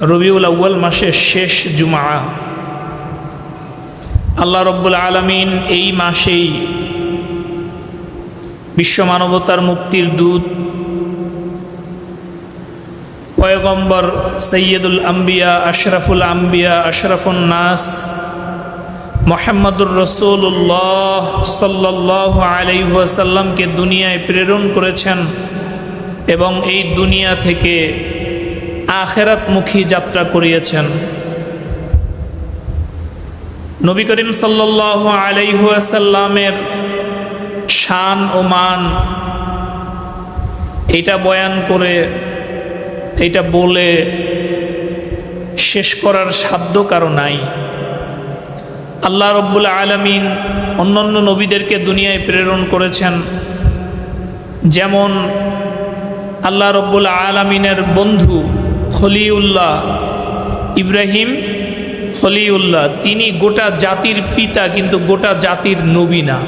রবিউল আউ্য়াল মাসের শেষ জুমা। আল্লাহ রব্বুল আলমিন এই মাসেই বিশ্ব মানবতার মুক্তির দূত, পয়গম্বর সৈয়দুল আম্বিয়া, আশরাফুল আম্বিয়া আশরাফুল নাস, মোহাম্মদুর রসুল্লাহ সাল্লাহ আলাইসাল্লামকে দুনিয়ায় প্রেরণ করেছেন এবং এই দুনিয়া থেকে আখেরাতমুখী যাত্রা করিয়েছেন। নবী করিম সাল্লাহ আলাইসাল্লামের শান ও মান এটা বয়ান করে, এটা বলে শেষ করার সাধ্য কারও নাই। আল্লাহ রব্বুল আলমিন অন্যান্য নবীদেরকে দুনিয়ায় প্রেরণ করেছেন। যেমন আল্লাহ রব্বুল আলমিনের বন্ধু খলিউল্লাহ, ইব্রাহিম খলিউল্লাহ, তিনি গোটা জাতির পিতা কিন্তু গোটা জাতির নবী না।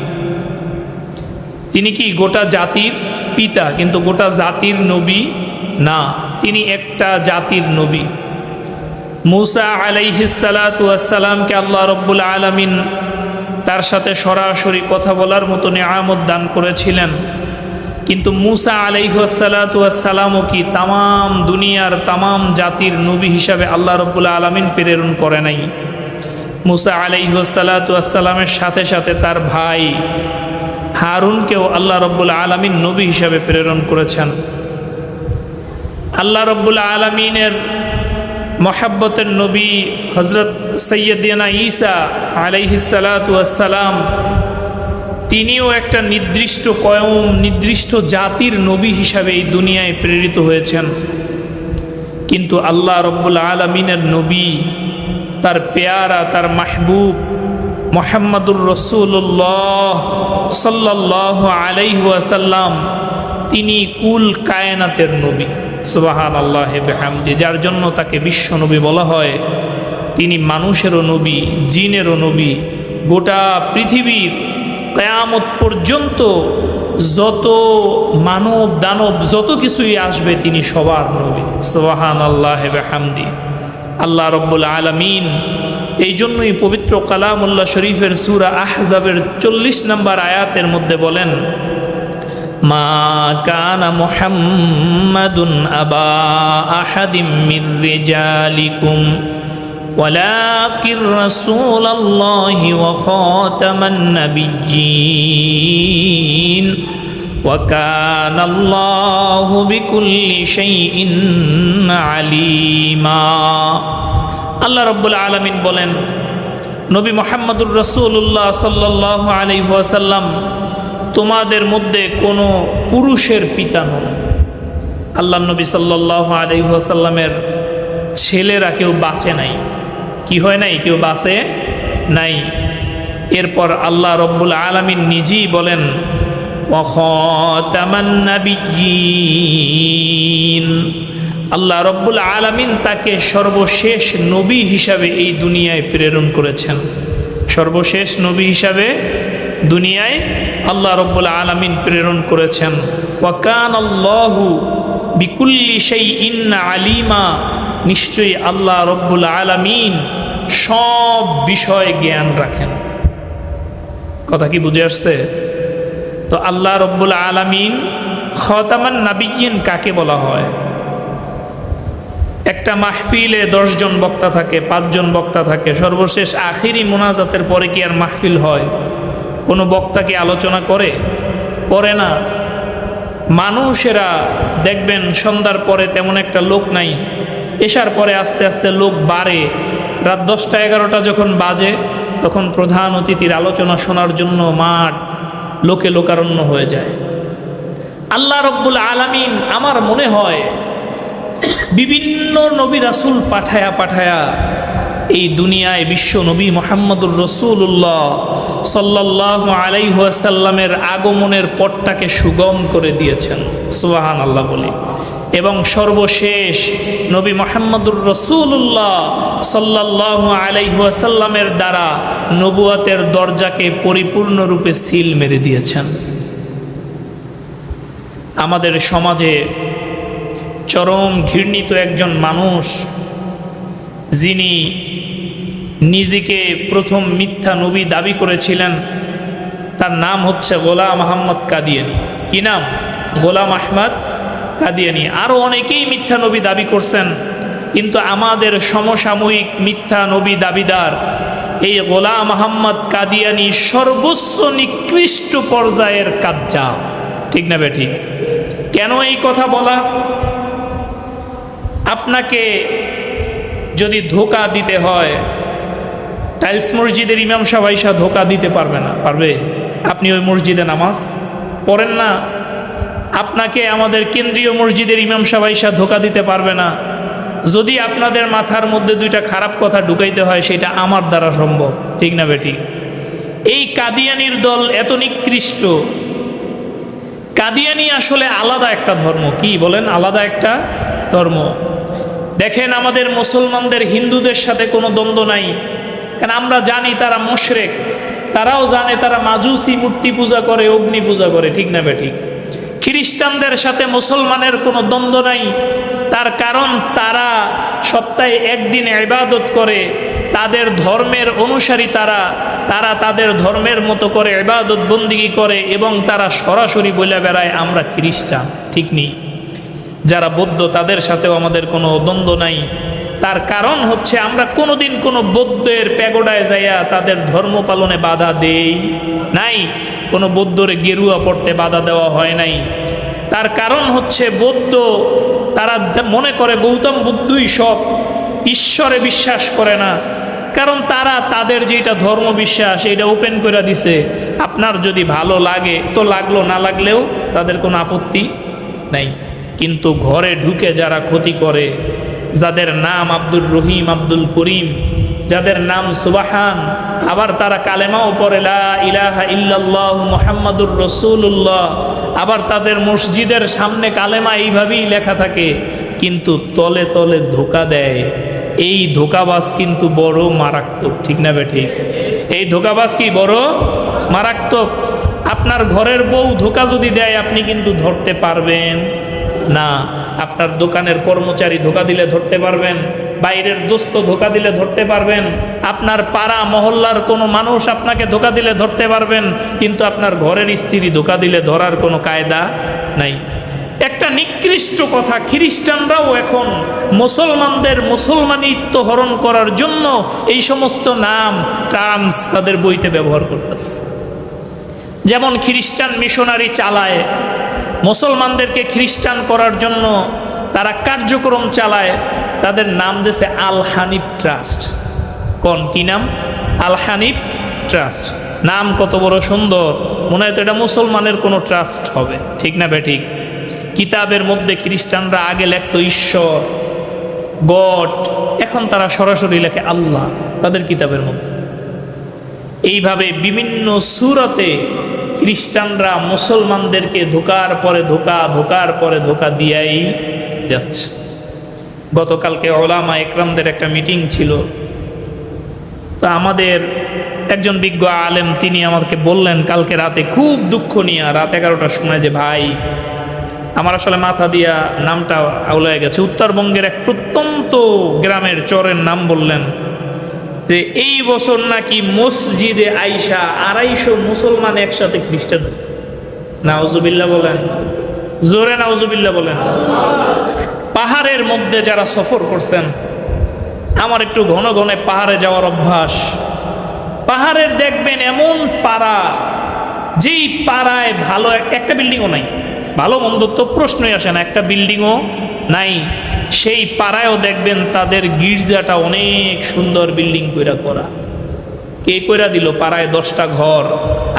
তিনি কি গোটা জাতির পিতা কিন্তু গোটা জাতির নবী না? তিনি একটা জাতির নবী। মুসা আলাইহিসালাতামকে আল্লাহ রব্বুল আলমিন তার সাথে সরাসরি কথা বলার মতো নেয়ামত দান করেছিলেন। কিন্তু মুসা আলাইহাসালাতামও কি তাম দুনিয়ার তাম জাতির নবী হিসাবে আল্লাহ রব্বুল আলমিন প্রেরণ করে নাই। মুসা আলাইহাসালাতামের সাথে সাথে তার ভাই হারুনকেও আল্লাহ রব্বুল আলমিন নবী হিসাবে প্রেরণ করেছেন। আল্লাহ রব্বুল আলমিনের মহাব্বতের নবী হজরত সৈয়দিনা ঈসা আলাইহিসালাতাম তিনিও একটা নির্দিষ্ট কয়ম, নির্দিষ্ট জাতির নবী হিসাবে এই দুনিয়ায় প্রেরিত হয়েছেন। কিন্তু আল্লাহ রব্বুল আলমিনের নবী, তার পেয়ারা, তার মাহবুব মোহাম্মদুর রসুল্লাহ সাল্লাহ আলাইহাসাল্লাম তিনি কুল কায়নাতের নবী। সুবাহান আল্লাহ বেহামদি, যার জন্য তাকে বিশ্ব নবী বলা হয়। তিনি মানুষেরও নবী, জিনেরও নবী, গোটা পৃথিবীর কেয়ামত পর্যন্ত যত মানব দানব যত কিছুই আসবে তিনি সবার নবী। সোহান আল্লাহ হামদি আল্লাহ রব্বুল আলমিন এই জন্যই পবিত্র কালামুল্লাহ শরীফের সুরা আহজাবের চল্লিশ নম্বর আয়াতের মধ্যে বলেন, মা কানা মুহাম্মাদুন আবা আহাদিম ولكن رسول الله وخاتم النبيين وكان الله بكل شيء عليما আল্লাহ রব্বুল আলমিন বলেন নবী মোহাম্মদুর রসুল্লাহ সাল্লাহ আলী ওয়াসাল্লাম তোমাদের মধ্যে কোনো পুরুষের পিতা নন আল্লাহ নবী সাল্লাহ আলী ওয়াসাল্লামের ছেলেরা কেউ বাঁচে নাই কি হয় নাই? কেউ বাসে নাই। এরপর আল্লাহ রব্বুল আলমিন নিজেই বলেন আল্লাহ রব্বুল আলমিন তাকে সর্বশেষ নবী হিসাবে এই দুনিয়ায় প্রেরণ করেছেন। সর্বশেষ নবী হিসাবে দুনিয়ায় আল্লাহ রব্বুল আলমিন প্রেরণ করেছেন। ওয়াকান আল্লাহু বিকুল্লি সেই ইন্না আলিমা। নিশ্চয়ই আল্লাহ রব্বুল আলমিন সব বিষয়ে জ্ঞান রাখেন। কথা কি বুঝে আসছে? তো আল্লাহ রব্বুল আলমিন খতামান নাবিগিন কাকে বলা হয়? একটা মাহফিলে দশজন বক্তা থাকে, পাঁচজন বক্তা থাকে, সর্বশেষ আখিরি মোনাজাতের পরে কি আর মাহফিল হয়? কোনো বক্তা কি আলোচনা করে? করে না। মানুষেরা দেখবেন সন্ধ্যার পরে তেমন একটা লোক নাই, এসার পরে আস্তে আস্তে লোক বাড়ে রাত দশটা এগারোটা যখন বাজে, তখন প্রধান অতিথির আলোচনা শোনার জন্য মাঠ লোকে লোকারণ্য হয়ে যায়। আল্লাহ রব্বুল আলমিন আমার মনে হয়, বিভিন্ন নবী রাসুল পাঠায়া পাঠায়া এই দুনিয়ায় বিশ্ব নবী মোহাম্মদুর রসুল্লাহ সাল্লাহ আলাইহাসাল্লামের আগমনের পটটাকে সুগম করে দিয়েছেন। সুবাহান আল্লাহ বলি। এবং সর্বশেষ নবী মোহাম্মদুর রসুল্লাহ সাল্লাহ আলাইহাসাল্লামের দ্বারা নবুয়াতের দরজাকে পরিপূর্ণরূপে সিল মেরে দিয়েছেন। আমাদের সমাজে চরম ঘৃণিত একজন মানুষ, যিনি নিজেকে প্রথম মিথ্যা নবী দাবি করেছিলেন, তার নাম হচ্ছে গোলাম আহম্মদ কাদিয়ানি। কি নাম? গোলাম আহমদ কাদিয়ানি আরও অনেকেই মিথ্যা নবী দাবি করছেন, কিন্তু আমাদের সমসাময়িক মিথ্যা নবী দাবিদার এই গোলাম আহম্মদ কাদিয়ানি সর্বোচ্চ নিকৃষ্ট পর্যায়ের কাজ্জা ঠিক না বেঠিক কেন এই কথা বলা? আপনাকে যদি ধোকা দিতে হয়, টাইলস মসজিদের ইমাম সাহেব ধোকা দিতে পারবে না, পারবে? আপনি ওই মসজিদে নামাজ পড়েন না? আপনাকে আমাদের কেন্দ্রীয় মসজিদের ইমাম সাহেব ধোকা দিতে পারবে না। যদি আপনাদের মাথার মধ্যে দুইটা খারাপ কথা ঢুকাইতে হয়, সেটা আমার দ্বারা সম্ভব। ঠিক না বেটি? এই কাদিয়ানির দল এত নিকৃষ্ট। কাদিয়ানি আসলে আলাদা একটা ধর্ম। কি বলেন? আলাদা একটা ধর্ম। দেখেন, আমাদের মুসলমানদের হিন্দুদের সাথে কোনো দ্বন্দ্ব নাই। কারণ আমরা জানি তারা মুশরেক। তারাও জানে তারা মাজুসি মূর্তি পূজা করে, অগ্নি পূজা করে। ঠিক না বেঠিক খ্রিস্টানদের সাথে মুসলমানের কোনো দ্বন্দ্ব নাই। তার কারণ তারা সপ্তাহে একদিন ইবাদত করে। তাদের ধর্মের অনুসারী তারা। তারা তাদের ধর্মের মতো করে ইবাদত বন্দিগি করে এবং তারা সরাসরি বলে বেড়ায়, আমরা খ্রিস্টান। ঠিক নেই। যারা বৌদ্ধ, তাদের সাথেও আমাদের কোনো দ্বন্দ্ব নাই। তার কারণ হচ্ছে, আমরা কোনোদিন কোনো বৌদ্ধের প্যাগোডায় যাইয়া তাদের ধর্ম পালনে বাধা দেই নাই। কোনো বৌদ্ধরে গেরুয়া পড়তে বাধা দেওয়া হয় নাই। তার কারণ হচ্ছে বৌদ্ধ, তারা মনে করে গৌতম বুদ্ধই সব, ঈশ্বরে বিশ্বাস করে না। কারণ তারা তাদের যেটা ধর্ম বিশ্বাস এটা ওপেন করে দিছে। আপনার যদি ভালো লাগে, তো লাগল, না লাগলেও তাদের কোনো আপত্তি নাই। কিন্তু ঘরে ঢুকে যারা ক্ষতি করে, যাদের নাম আব্দুর রহিম, আব্দুল করিম যাদের নাম সুবাহান, আবার তারা কালেমাও লা ইলাহা ইল্লাল্লাহ মুহাম্মাদুর রসুল্লাহ আবার তাদের মসজিদের সামনে কালেমা এইভাবেই লেখা থাকে, কিন্তু তলে তলে ধোকা দেয়। এই ধোকাবাজ কিন্তু বড় মারাত্মক, ঠিক না বে ঠিক? এই ধোকাবাজ কি বড় মারাত্মক? আপনার ঘরের বউ ধোকা যদি দেয়, আপনি কিন্তু ধরতে পারবেন। না, আপনার দোকানের কর্মচারী ধোকা দিলে ধরতে পারবেন, বাইরের দোস্ত ধোকা দিলে ধরতে পারবেন, আপনার পাড়া মহল্লার কোনো মানুষ আপনাকে ধোকা দিলে ধরতে পারবেন, কিন্তু আপনার ঘরের স্ত্রী ধোকা দিলে ধরার কোনো কায়দা নাই। একটা নিকৃষ্ট কথা, খ্রিস্টানরাও এখন মুসলমানদের মুসলমানিত্ব হরণ করার জন্য এই সমস্ত নাম, টার্মস তাদের বইতে ব্যবহার করতেছে। যেমন খ্রিস্টান মিশনারি চালায় মুসলমানদেরকে খ্রিস্টান করার জন্য তারা কার্যক্রম চালায়, তাদের নাম দিয়েছে আল হানিফ ট্রাস্ট। কোন? কি নাম? আল হানিফ ট্রাস্ট। নাম কত বড় সুন্দর। মনে হয় তো এটা মুসলমানের কোনো ট্রাস্ট হবে। ঠিক না বেঠিক? কিতাবের মধ্যে খ্রিস্টানরা আগে লেখত ঈশ্বর, গড, এখন তারা সরাসরি লেখে আল্লাহ, তাদের কিতাবের মধ্যে। এইভাবে বিভিন্ন সুরতে খ্রিস্টানরা মুসলমানদেরকে ধোকার পরে ধোকা, ধোকার পরে ধোকা দিয়াই যাচ্ছে। গতকালকে ওলামা একরামদের একটা মিটিং ছিল। তো আমাদের একজন বিজ্ঞ আলেম, তিনি আমাকে বললেন, কালকে রাতে খুব দুঃখ নিয়ে রাত এগারোটার সময় যে, ভাই, আমার আসলে মাথা দিয়া নামটা আউলায় গেছে। উত্তরবঙ্গের এক প্রত্যন্ত গ্রামের চরের নাম বললেন যে এই বছর নাকি মসজিদে আইসা আড়াইশো মুসলমান একসাথে খ্রিস্টান হয়েছে। নাউজুবিল্লা বলেন। জোরে নাউজুবিল্লা বলেন। পাহাড়ের মধ্যে যারা সফর করছেন, আমার একটু ঘন ঘনে পাহাড়ে যাওয়ার অভ্যাস। পাহাড়ের দেখবেন এমন পাড়া, যেই পাড়ায় ভালো একটা বিল্ডিংও নাই। ভালো মন্দ তো প্রশ্নই আসে না, একটা বিল্ডিংও নাই। সেই পাড়ায়ও দেখবেন তাদের গির্জাটা অনেক সুন্দর বিল্ডিং কইরা করা। কে কইরা দিল? পাড়ায় দশটা ঘর।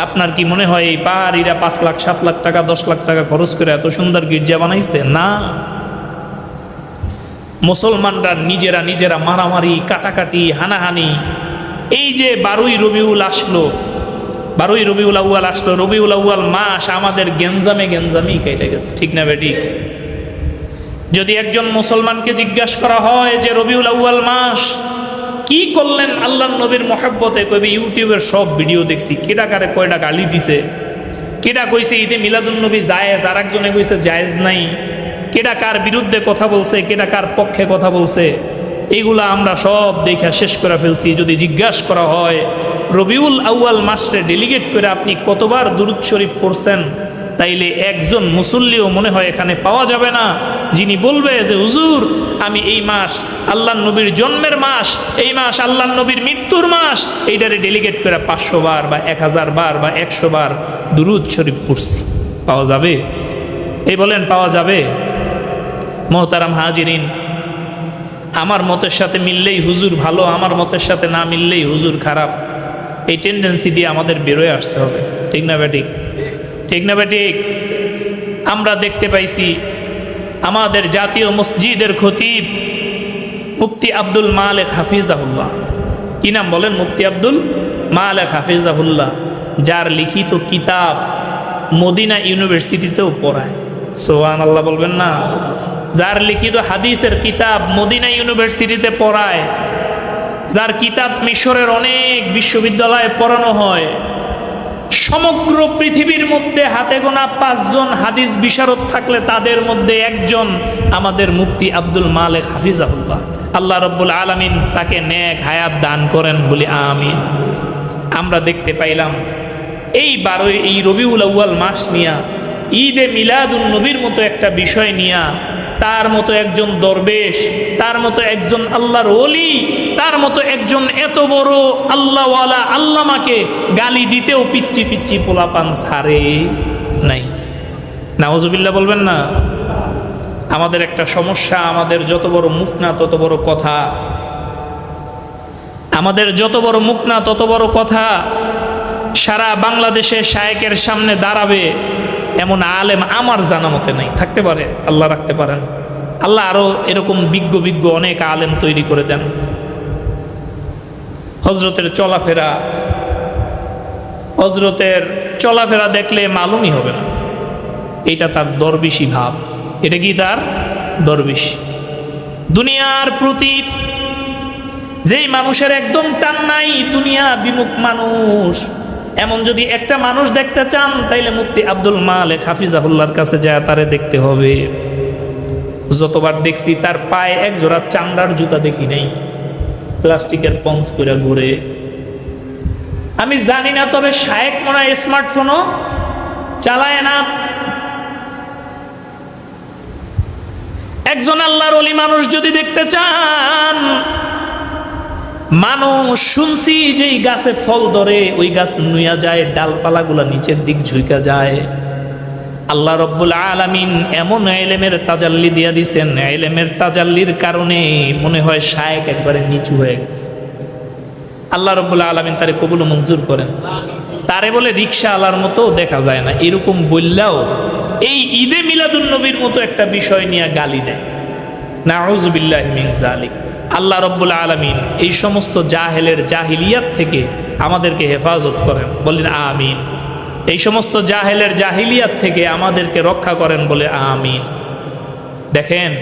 আপনার কি মনে হয় এই পাহাড়িরা পাঁচ লাখ, সাত লাখ টাকা, দশ লাখ টাকা খরচ করে এত সুন্দর গির্জা বানাইছে? না। মুসলমানরা নিজেরা নিজেরা মারামারি, কাটাকাটি, হানাহানি। এই যে বারুই রবিউল আসলো, বারুই রবিউল আউয়াল আসলো, রবিউল আউয়াল মাস আমাদের গেঞ্জামে গেঞ্জামেই কেটে গেছে। ঠিক না বেটি? যদি একজন মুসলমানকে জিজ্ঞাসা করা হয় যে রবিউল আউয়াল মাস, কি করলেন আল্লাহ নবীর মহাব্বতে? কবি, ইউটিউবের সব ভিডিও দেখছি। কেডা কারে কয়টা গালি দিছে। কেডা কইছে ঈদে মিলাদুল নবী জায়েজ আর একজনে কইছে জায়েজ নাই। কেডা কার বিরুদ্ধে কথা বলছে, কেডা কার পক্ষে কথা বলছে। এইগুলা আমরা সব দেখা শেষ করে ফেলছি। যদি জিজ্ঞাসা করা হয়, রবিউল আউয়াল মাসরে ডেলিগেট করে আপনি কতবার দুরুদ শরীফ পড়ছেন? তাইলে একজন মুসল্লিও মনে হয় এখানে পাওয়া যাবে না। যিনি বলবে যে, হুজুর, আমি এই মাস আল্লাহ নবীর জন্মের মাস, এই মাস আল্লাহ নবীর মৃত্যুর মাস। এইটারে ডেলিগেট করে পাঁচশো বার বা এক হাজার বার বা একশো বার দুরুদ শরীফ পড়ছি। পাওয়া যাবে? এই বলেন, পাওয়া যাবে? মোহতারাম হাজিরিন, আমার মতের সাথে মিললেই হুজুর ভালো, আমার মতের সাথে না মিললেই হুজুর খারাপ। এই টেন্ডেন্সি দিয়ে আমাদের বেরোয় আসতে হবে। ঠিক না ব্যাটিক ঠিক না ব্যাটিক আমরা দেখতে পাইছি আমাদের জাতীয় মসজিদের খতিব মুফতি আব্দুল মালেক হাফিজাহুল্লাহ। কি নাম বলেন মুফতি আব্দুল মালেক হাফিজাহুল্লাহ? যার লিখিত কিতাব মদিনা ইউনিভার্সিটিতেও পড়ায়। সোহান আল্লাহ বলবেন না। যার লিখিত হাদিসের কিতাব মদিনা ইউনিভার্সিটিতে পড়ায়। যার কিতাব মিশরের অনেক বিশ্ববিদ্যালয়ে পড়ানো হয়। সমগ্র পৃথিবীর মধ্যে হাতে গোনা পাঁচজন হাদিস বিশারদ থাকলে তাদের মধ্যে একজন আমাদের মুক্তি আব্দুল মালেক হাফিজাহুল্লাহ। আল্লাহ রব্বুল আলমিন তাকে নেক হায়াত দান করেন বলি আমিন। আমরা দেখতে পাইলাম, এই বারোই, এই রবিউল আউ্য়াল মাস নিয়া ঈদে মিলাদুল নবীর মতো একটা বিষয় নিয়া তার মতো একজন দরবেশ, তার মতো একজন আল্লাহর ওলি, তার মতো একজন এত বড় আল্লাহওয়ালা আল্লামাকে গালি দিতেও পিচ্ছি পিচ্ছি পোলাপান ছাড়ে নাই। নাওজবিল্লা বলবেন না, আমাদের একটা সমস্যা, আমাদের যত বড় মুখ না তত বড় কথা। আমাদের যত বড় মুখ না তত বড় কথা, সারা বাংলাদেশে শায়েকের সামনে দাঁড়াবে এমন আলেম আমার জানা মতে নাই। থাকতে পারে, আল্লাহ রাখতে পারেন। আল্লাহ আরও এরকম বিজ্ঞ বিজ্ঞ অনেক আলেম তৈরি করে দেন। হজরতের চলাফেরা হজরতের চলাফেরা দেখলে মালুমই হবে না। এটা তার দরবেশি ভাব। এটা কি তার? দরবেশ। দুনিয়ার প্রতি যেই মানুষের একদম টান নাই, দুনিয়া বিমুখ মানুষ। এমন যদি একটা মানুষ দেখতে চান, তাইলে মুক্তি আব্দুল মালেক হাফিজাহুল্লার কাছে যায়, তারে দেখতে হবে। যতবার দেখছি, তার পায়ে এক জোড়া চামড়ার জুতা দেখি নাই। প্লাস্টিকের পংস করে ঘুরে। আমি জানি না, তবে শায়েক মনে হয় স্মার্টফোনও চালায় না। একজন আল্লাহর অলি মানুষ যদি দেখতে চান মানুষ শুনছি যে গাছে ফল ধরে, ওই গাছ নুয়া যায়, ডালপালাগুলা নিচের দিক ঝুঁকা যায়। আল্লাহ রব্বুল আলামিন এমন এলেমের তাজাল্লি দিয়া দিছেন। এলেমের তাজাল্লির কারণে মনে হয় শায়েক একবারে নিচু হয়ে গেছে। আল্লাহ রব্বুল আলমিন তারে কবুল মঞ্জুর করেন। তারে বলে রিক্সা আলার মতো দেখা যায় না। এরকম বললেও এই ঈদে মিলাদুন নবীর মতো একটা বিষয় নিয়ে গালি দেয়। নাউজুবিল্লাহ মিন জালিক আল্লাহ রব্বুল আলমিন এই সমস্ত জাহেলের জাহিলিয়াত থেকে আমাদেরকে হেফাজত করেন। বলেন আমিন। এই সমস্ত জাহেলের জাহিলিয়াত থেকে আমাদেরকে রক্ষা করেন বলে আমিন। দেখেন,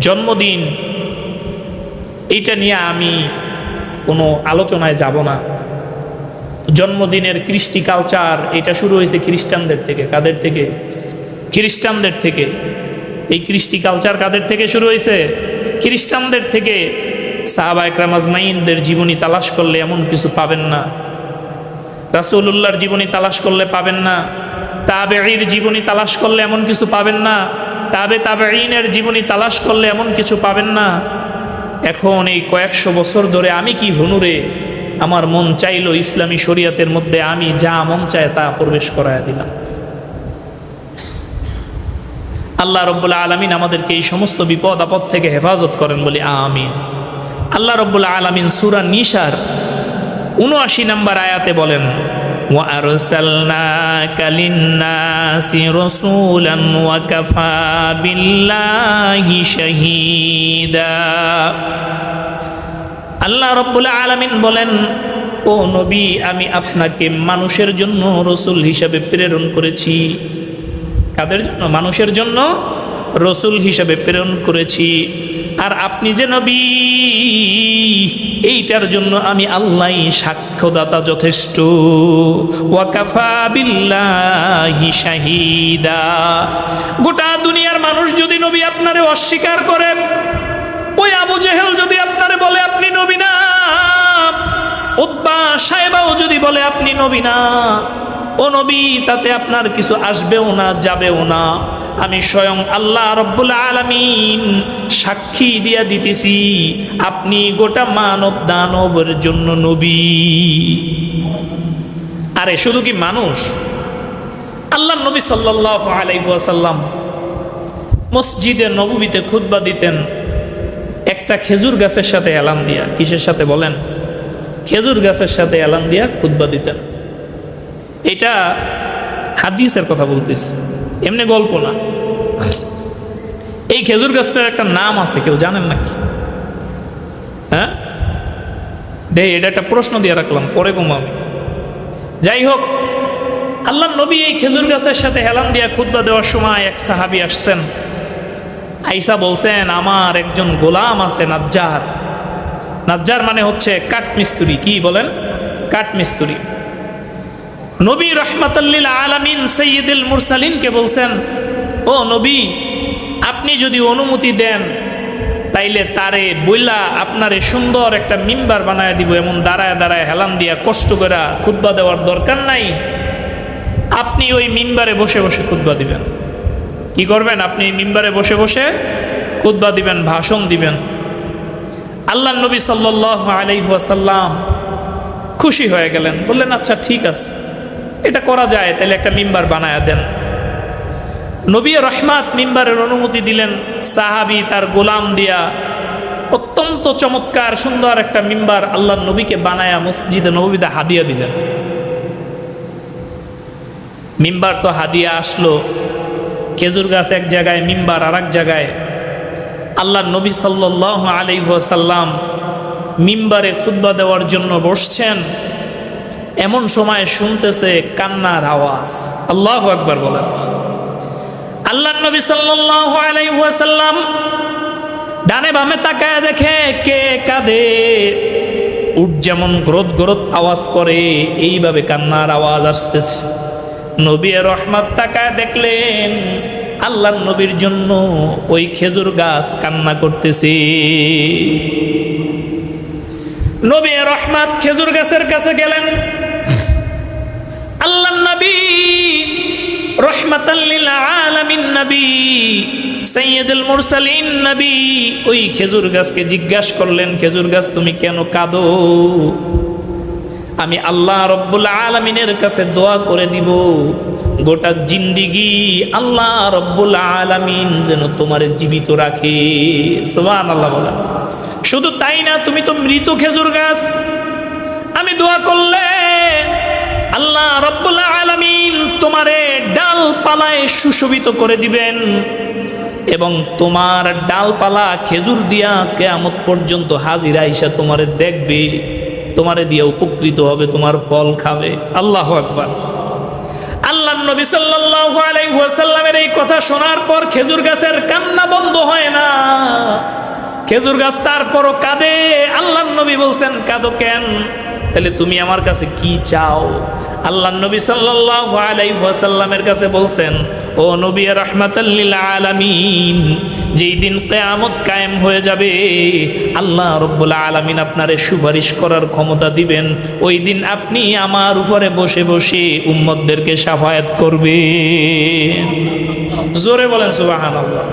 জন্মদিন, এইটা নিয়ে আমি কোনো আলোচনায় যাব না। জন্মদিনের কৃষ্টি কালচার এটা শুরু হয়েছে খ্রিস্টানদের থেকে, কাদের থেকে? খ্রিস্টানদের থেকে। এই কৃষ্টি কালচার কাদের থেকে শুরু হয়েছে? খ্রিস্টানদের থেকে সাহাবা একরাম জীবনী তালাশ করলে এমন কিছু পাবেন না। রাসুল্লাহর জীবনী তালাশ করলে পাবেন না। তাবেঈর জীবনী তালাশ করলে এমন কিছু পাবেন না। তাবে তাবে তাবেঈনের জীবনী তালাশ করলে এমন কিছু পাবেন না। এখন এই কয়েকশো বছর ধরে আমি কি হনুরে? আমার মন চাইলো ইসলামী শরিয়াতের মধ্যে আমি যা মন চায় তা প্রবেশ করায় দিলাম। আল্লাহ রব্বুল্লা আলমিন আমাদেরকে এই সমস্ত বিপদ আপদ থেকে হেফাজত করেন বলে আমিন আল্লাহ রব্বুল্লা আলমিন সুরা নিশার উনআশি নম্বর আয়াতে বলেন وأرسلناك للناس رسولا وكفى بالله شهيدا আল্লাহ রব্বুল আলামিন বলেন ও নবী আমি আপনাকে মানুষের জন্য রসুল হিসাবে প্রেরণ করেছি কাদের জন্য? মানুষের জন্য রসুল হিসাবে প্রেরণ করেছি। আর আপনি যে নবী, এইটার জন্য আমি আল্লাহ সাক্ষ্যদাতা যথেষ্ট। শাহিদা। গোটা দুনিয়ার মানুষ যদি নবী আপনারে অস্বীকার করেন ওই আবু জেহেল যদি আপনারে বলে আপনি নবী না উদ্বা সাহেবাও যদি বলে আপনি নবী না ও নবী, তাতে আপনার কিছু আসবেও না, যাবেও না। আমি স্বয়ং আল্লাহ রব্বুল আলামিন সাক্ষী দিয়া দিতেছি, আপনি গোটা মানব দানবের জন্য নবী। আরে, শুধু কি মানুষ? আল্লাহ নবী সাল্লাহ আলাইসাল্লাম মসজিদে নবীতে খুতবা দিতেন। একটা খেজুর গাছের সাথে এলাম দিয়া, কিসের সাথে বলেন? খেজুর গাছের সাথে এলাম দিয়া খুতবা দিতেন। এটা হাদিসের কথা বলতেছি। এমনি গল্প না। এই খেজুর গাছটার একটা নাম আছে, কেউ জানেন নাকি? হ্যাঁ? দে এটা একটা প্রশ্ন দিয়ে রাখলাম, পরে আমি। যাই হোক, আল্লাহ নবী এই খেজুর গাছের সাথে হেলান দিয়া খুতবা দেওয়ার সময় এক সাহাবি আসছেন। আইসা বলছেন, আমার একজন গোলাম আছে নাজ্জার। নাজ্জার মানে হচ্ছে কাঠ মিস্ত্রি কি বলেন? কাঠ মিস্ত্রি নবী রহমাতাল্লিল আলামিন সৈয়দুল মুরসালিনকে বলছেন, ও নবী, আপনি যদি অনুমতি দেন, তাইলে তারে বইলা আপনারে সুন্দর একটা মিম্বার বানায় দিব, এমন দাঁড়ায় দাঁড়ায় হেলান দিয়া কষ্ট করে খুতবা দেওয়ার দরকার নাই। আপনি ওই মিম্বারে বসে বসে খুতবা দিবেন। কি করবেন? আপনি মিম্বারে বসে বসে খুতবা দিবেন, ভাষণ দিবেন। আল্লাহ নবী সাল্লাহ আলাইসাল্লাম খুশি হয়ে গেলেন, বললেন আচ্ছা ঠিক আছে। এটা করা যায়, তাহলে একটা মিম্বার বানায়া দেন। নবী রহমাত মিম্বারের অনুমতি দিলেন, সাহাবি তার গোলাম দিয়া অত্যন্ত চমৎকার, সুন্দর একটা মিম্বার আল্লাহ নবীকে বানায়া মসজিদে নবীদা হাদিয়া দিলেন। মিম্বার তো হাদিয়া আসলো, খেজুর গাছ এক জায়গায়, মিম্বার আর এক জায়গায়। আল্লাহ নবী সাল্লাহ আলাইসাল্লাম মিম্বারে খুদ্া দেওয়ার জন্য বসছেন। এমন সময় শুনতেছে কান্নার আওয়াজ। আল্লাহ একবার বলেন। আল্লাহ নবী আলাইসাল্লাম ডানে বামে তাকায় দেখে কে কাঁদে। উঠ যেমন গ্রোথ গ্রোথ আওয়াজ করে, এইভাবে কান্নার আওয়াজ আসতেছে। নবী রহমত তাকায় দেখলেন আল্লাহ নবীর জন্য ওই খেজুর গাছ কান্না করতেছে। নবী রহমত খেজুর গাছের কাছে গেলেন। করলেন আমি আল্লাহ রব্বুল আলমিনের কাছে দোয়া করে দিব, গোটা জিন্দিগি আল্লাহ রব্বুল আলমিন যেন তোমার জীবিত রাখে। শুধু তাই না, তুমি তো মৃত খেজুর গাছ। আমি দোয়া করলে আল্লাহ রব্বুল আলমিন তোমারে ডালপালায় সুশোভিত করে দিবেন এবং তোমার ডালপালা খেজুর দিয়া কেয়ামত পর্যন্ত হাজিরা ইসা তোমারে দেখবে, তোমারে দিয়ে উপকৃত হবে, তোমার ফল খাবে। আল্লাহ আকবার। আল্লাহ নবী সাল্লাল্লাহু আলাইহি এই কথা শোনার পর খেজুর গাছের কান্না বন্ধ হয় না। খেজুর গাছ তারপরও কাঁদে। আল্লাহ নবী বলছেন, কাঁদো কেন? তাহলে তুমি আমার কাছে কি চাও? আল্লাহ নবী সাল্লাল্লাহু আলাইহি ওয়াসাল্লামের কাছে বলছেন, ও নবী রাহমাতাল্লিল আলামিন, যেই দিন কিয়ামত কায়েম হয়ে যাবে, আল্লাহ রব্বুল আলামিন আপনারে সুপারিশ করার ক্ষমতা দিবেন। ওই দিন আপনি আমার উপরে বসে বসে উম্মতদেরকে সাফায়াত করবে জোরে বলেন সুবহানাল্লাহ।